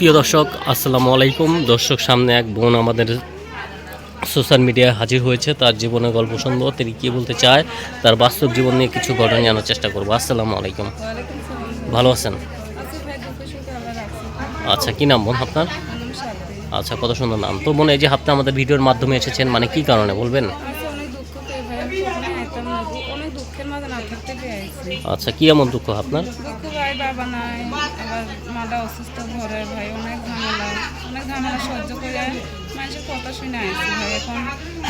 প্রিয় দর্শক, আসসালামু আলাইকুম। দর্শক, সামনে এক বোন আমাদের সোশ্যাল মিডিয়ায় হাজির হয়েছে। তার জীবনের গল্প শুনব, তিনি কী বলতে চায়, তার বাস্তব জীবন নিয়ে কিছু ঘটনা জানার চেষ্টা করব। আসসালামু আলাইকুম। ভালো আছেন? আচ্ছা কী নাম বোন আপনার? আচ্ছা কত সুন্দর নাম। তো বোন, এই যে আপনি আমাদের ভিডিওর মাধ্যমে এসেছেন মানে কি কারণে বলবেন? না অনেক দুঃখের মাঝে না থাকতে পেয়েছি। আচ্ছা কী এমন দুঃখ আপনার? দুঃখ ভাই বাবা নাই আবার মাটা অসুস্থ ঘরে ভাই অনেক ঝামেলা অনেক ঝামেলা সহ্য করে মানুষের কথা শুনে ভাই। এখন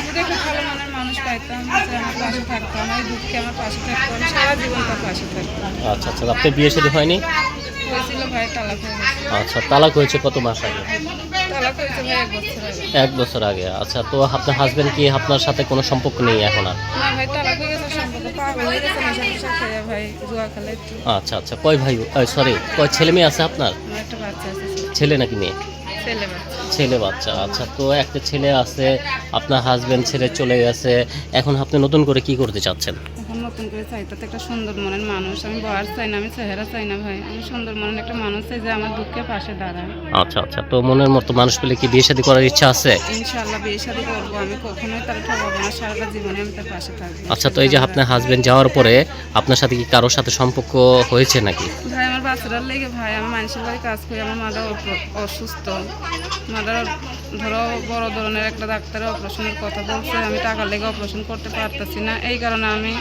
যদি একটা ভালো মনের মানুষ পাইতাম যে আমার পাশে থাকতাম এই দুঃখে আমার পাশে থাকতো আমি সারা জীবন তার পাশে থাকতাম। আচ্ছা আচ্ছা আপনার বিয়ে শাদী হয়নি? হয়েছিল ভাই তালাক হয়ে গেছে আচ্ছা তালাক হয়েছে কত মাস আগে? এক বছর আগে। আচ্ছা তো আপনার হাজবেন্ড কি আপনার সাথে কোনো সম্পর্ক নেই এখন আর? আচ্ছা আচ্ছা কয় ভাই সরি কয় ছেলে মেয়ে আছে আপনার? ছেলে নাকি মেয়ে? ছেলে বাচ্চা আচ্ছা তো একটা ছেলে আছে, আপনার হাজবেন্ড ছেলে চলে গেছে। এখন আপনি নতুন করে কি করতে চাচ্ছেন? এখন নতুন করে চাই তাতে একটা সুন্দর মনের মানুষ। আমি বয়স চাই না আমি চেহারা চাই না ভাই। আমি সুন্দর মনের একটা মানুষ চাই যে আমার দুঃখের পাশে দাঁড়ায়। আচ্ছা আচ্ছা। তো মনের মতো মানুষ পেলে কি বিয়ে শাদী করার ইচ্ছা আছে? ইনশাল্লাহ বিয়ে শাদী করব। আমি কখনোই তার ঠকাবো না সারাটা জীবনে আমি তার পাশে থাকব। আচ্ছা তো এই যে আপনার হাজবেন্ড যাওয়ার পরে আপনার সাথে কি কারোর সাথে সম্পর্ক হয়েছে নাকি? ভাই আমার বাচ্চাটার লেগে ভাই আমি মানুষের বাড়ি কাজ করি আমার মাটা অসুস্থ। মাটার ধরো বড় ধরনের একটা ডাক্তারের অপারেশনের কথা বলছে আমি টাকার লেগে অপারেশন করতে পারতেছি না। এই কারণে আমি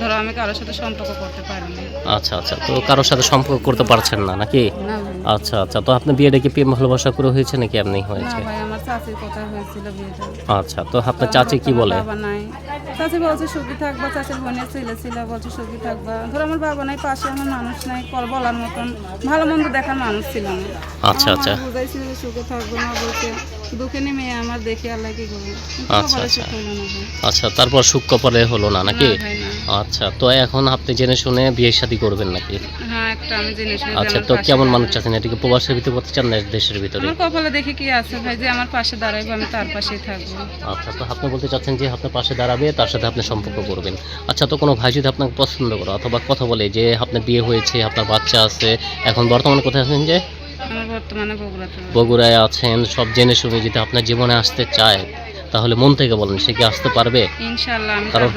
ধরো আমি কারোর সাথে সম্পর্ক করতে পারিনি আচ্ছা আচ্ছা তো কারোর সাথে সম্পর্ক করতে পারছেন না নাকি? না ভাই। আচ্ছা আচ্ছা তো আপনার বিয়েটা কি প্রেম ভালোবাসা করে হয়েছে নাকি এমনি না হয়েছে? ভাই আমার চাচির কথা হয়েছিল বিয়েটা। আচ্ছা তো আপনার চাচি কি বলে? বাবা নাই। চাচি বলছে সুখী থাকবা। চাচির বোনের ছেলে ছিল বলছে সুখী থাকবা। ধরো আমার বাবা নাই পাশে আমার মানুষ নাই কল বলার মতন ভালো মন্দ দেখার মানুষ ছিল না। আচ্ছা, আচ্ছা। বুঝাইছিল যে সুখে থাকব না বলতে আমার দেখে আচ্ছা, আচ্ছা। আচ্ছা তারপর সুখ কপালে হলো না নাকি? আচ্ছা তো এখন আপনি জেনে শুনে বিয়ে শাদী করবেন নাকি? হ্যাঁ একটা আমি আচ্ছা তো কেমন মানুষ চাচ্ছেন এটিকে প্রবাসের ভিতরে করতে চান না দেশের ভিতরে? আমার কপালে দেখে কি আছে ভাই যে আমার পাশে দাঁড়াইবো আমি তার পাশেই থাকব। আচ্ছা তো আপনি বলতে চাচ্ছেন যে আপনার পাশে দাঁড়াবে তার সাথে আপনি সম্পর্ক করবেন। আচ্ছা তো কোনো ভাই যদি আপনাকে পছন্দ করে অথবা কথা বলে যে আপনার বিয়ে হয়েছে আপনার বাচ্চা আছে এখন বর্তমানে কোথায় আছেন যে? বগুড়ায় আছেন সব জেনে শুনে যদি আপনার জীবনে আসতে চায় তাহলে মন থেকে বলেন সে কি আসতে পারবে? কারণ-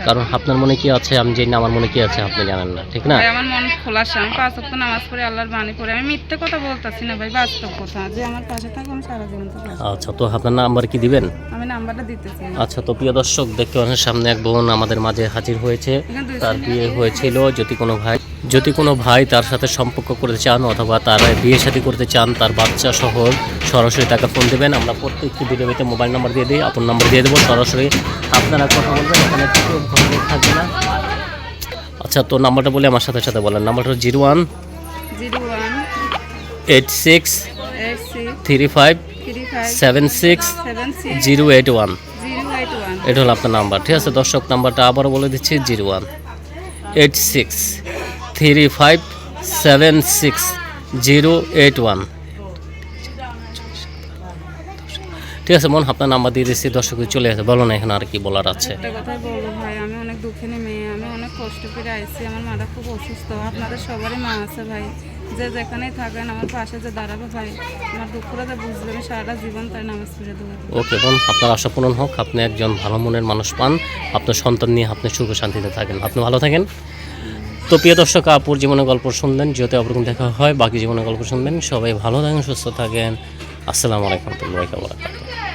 কারণ আপনার মনে কি আছে আমি জানি না আমার মনে কি আছে আপনি জানেন না ঠিক না? ভাই আমার মন খোলাসা আমি পাঁচ ওয়াক্ত নামাজ পড়ে আল্লাহর বাণী পড়ে আমি মিথ্যে কথা বলতেছি না ভাই বাস্তব কথা। যে আমার পাশে আমি সারা জীবন আচ্ছা তো আপনার নাম্বার কি দিবেন? আমি নাম্বারটা দিতেছি। আচ্ছা তো প্রিয় দর্শক দেখতে পাচ্ছেন সামনে এক বোন আমাদের মাঝে হাজির হয়েছে। তার বিয়ে হয়েছিল যদি কোনো ভাই যদি কোনো ভাই তার সাথে সম্পর্ক করতে চান অথবা তার বিয়ে সাথী করতে চান, তার বাচ্চা সহ সরাসরি তাকে ফোন দেবেন। আমরা প্রত্যেকটি ভিডিওতে মোবাইল নাম্বার দিয়ে দিই আপনার নাম্বার দিয়ে দেবো। সরাসরি আপনারা কথা বলবেন, এখানে থাকবে না। আচ্ছা তো নাম্বারটা বলে আমার সাথে সাথে বলেন। নাম্বারটা zero one zero one eight six three five seven six zero eight one. এটা হলো আপনার নাম্বার। ঠিক আছে, দর্শক, নাম্বারটা আবারও বলে দিচ্ছি, zero one eight six three five seven six zero eight one ঠিক আছে মন আপনার নাম্বার দিয়ে দিচ্ছি দর্শক চলে আসে। বলো না এখানে আর কি বলার আছে। একটা কথাই বলব ভাই আমি অনেক দুঃখে নেমে আমি অনেক কষ্ট করে আইছি আমার মাটা খুব অসুস্থ। আপনাদের সবারই মা আছে ভাই যে যেখানেই থাকেন আমার পাশে যে দাঁড়াবে ভাই আমার দুঃখটা যে বুঝবে আমি সারাটা জীবন তাই নামাজ পড়ে দেবো। ওকে বোন আপনার আশা পূরণ হোক আপনি একজন ভালো মনের মানুষ পান আপনার সন্তান নিয়ে আপনি সুখ শান্তিতে থাকেন। আপনি ভালো থাকেন। তো প্রিয় দর্শক, আপুর জীবনের গল্প শুনবেন যেহেতু অপরকম দেখা হয়, বাকি জীবনের গল্প শুনবেন। সবাই ভালো থাকেন, সুস্থ থাকেন। আসসালামু আলাইকুম রহমতুল্লাহি